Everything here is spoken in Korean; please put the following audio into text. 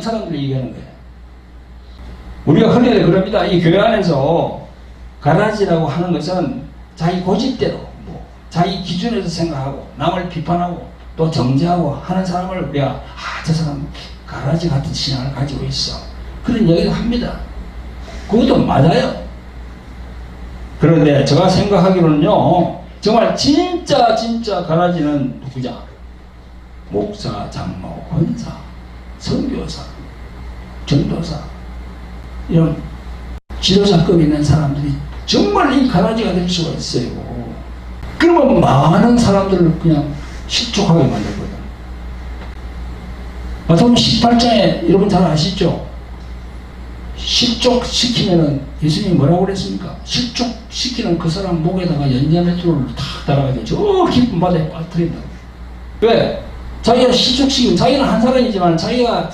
사람들이 얘기하는 거예요. 우리가 흔히 그럽니다. 이 교회 안에서 가라지라고 하는 것은 자기 고집대로 뭐 자기 기준에서 생각하고 남을 비판하고 또 정죄하고 하는 사람을 우리가 아 저 사람 가라지 같은 신앙을 가지고 있어 그런 얘기를 합니다. 그것도 맞아요. 그런데 제가 생각하기로는요 정말 진짜 진짜 가라지는 누구냐 목사, 장로, 권사, 선교사, 전도사 이런 지도자급 있는 사람들이 정말 이 가라지가 될 수가 있어요. 그러면 많은 사람들을 그냥 실족하게 만들거든. 마태복음 18장에 여러분 잘 아시죠? 실족시키면은 예수님이 뭐라고 그랬습니까? 실족시키는 그 사람 목에다가 연자맷돌을 탁 달아가지고 저 깊은 바다에 빠뜨린다고. 왜? 자기가 실족시키면 자기는 한 사람이지만 자기가